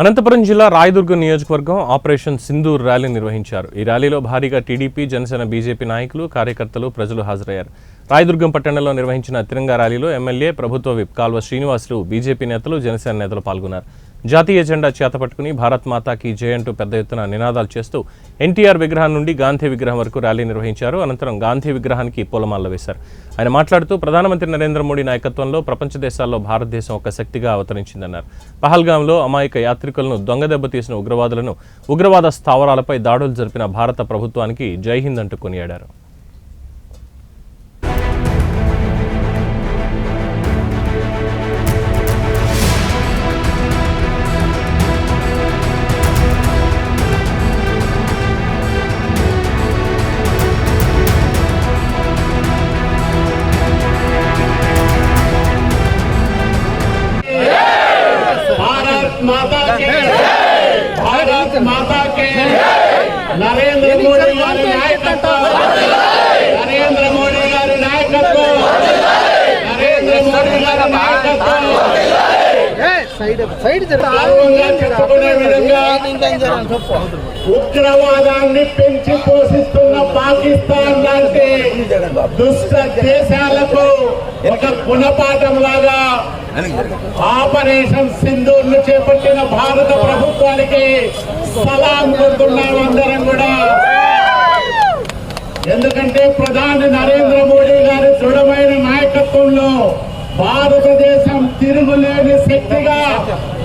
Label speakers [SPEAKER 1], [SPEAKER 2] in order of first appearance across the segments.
[SPEAKER 1] అనంతపురం జిల్లా రాయదుర్గం నియోజకవర్గం operation Sindoor rally నిర్వహించారు. ఈ ర్యాలీలో భారీగా టీడీపీ జనసేన బీజేపీ నాయకులు కార్యకర్తలు ప్రజలు హాజరయ్యారు. రాయదుర్గం పట్టణంలో నిర్వహించిన తిరంగా ర్యాలీలో ఎమ్మెల్యే ప్రభుత్వ విప్ కాల్వ శ్రీనివాసులు బీజేపీ నేతలు జనసేన నేతలు పాల్గొన్నారు. జాతీయ జెండా చేతపట్టుకుని భారత్ మాతాకి జయ అంటూ పెద్ద ఎత్తున నినాదాలు చేస్తూ ఎన్టీఆర్ విగ్రహం నుండి గాంధీ విగ్రహం వరకు ర్యాలీ నిర్వహించారు. అనంతరం గాంధీ విగ్రహానికి పూలమాలలు వేశారు. ఆయన మాట్లాడుతూ ప్రధానమంత్రి నరేంద్ర మోడీ నాయకత్వంలో ప్రపంచ దేశాల్లో భారతదేశం ఒక శక్తిగా అవతరించిందన్నారు. పహల్గాంలో అమాయక యాత్రికులను దొంగ దెబ్బతీసిన ఉగ్రవాదులను ఉగ్రవాద స్థావరాలపై దాడులు జరిపిన భారత ప్రభుత్వానికి జై హింద్ అంటూ కొనియాడారు.
[SPEAKER 2] माता के भारत माता के నరేంద్ర మోడీ గారి నాయకత్వం నరేంద్ర మోడీ గారి నాయకత్వం నరేంద్ర మోడీ గారి నాయకత్వం
[SPEAKER 3] సైడ్ సైడ్
[SPEAKER 2] గర్వంగా చెప్పుకునే విధంగా ఉగ్రవాదాన్ని పెంచి పోషిస్తున్న పాకిస్తాన్ లాంటి దుష్ట దేశాలకు ఒక గుణపాఠం లాగా ఆపరేషన్ సింధూర్ను చేపట్టిన భారత ప్రభుత్వానికి సలాం కొడుతున్నాం అందరం కూడా. ఎందుకంటే ప్రధాని నరేంద్ర మోడీ గారి దృఢమైన నాయకత్వంలో భారతదేశం తిరుగులేని శక్తిగా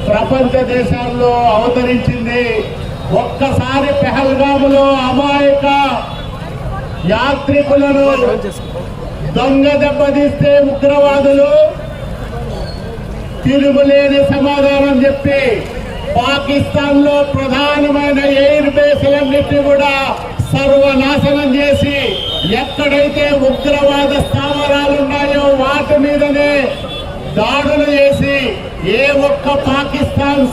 [SPEAKER 2] ప్రపంచ దేశాల్లో అవతరించింది. ఒక్కసారి పెహల్గాములో అమాయక యాత్రికులను దొంగ దెబ్బతీస్తే ఉగ్రవాదులు తిరుగులేని సమాధానం చెప్పి పాకిస్తాన్లో ప్రధానమైన ఎయిర్ బేస్లన్నింటినీ కూడా సర్వనాశనం చేసి ఎక్కడైతే ఉగ్రవాద స్థావరాలు ఉన్నాయో వాటి మీదనే దాడులు చేసి ఏ ఒక్క పాకిస్తాన్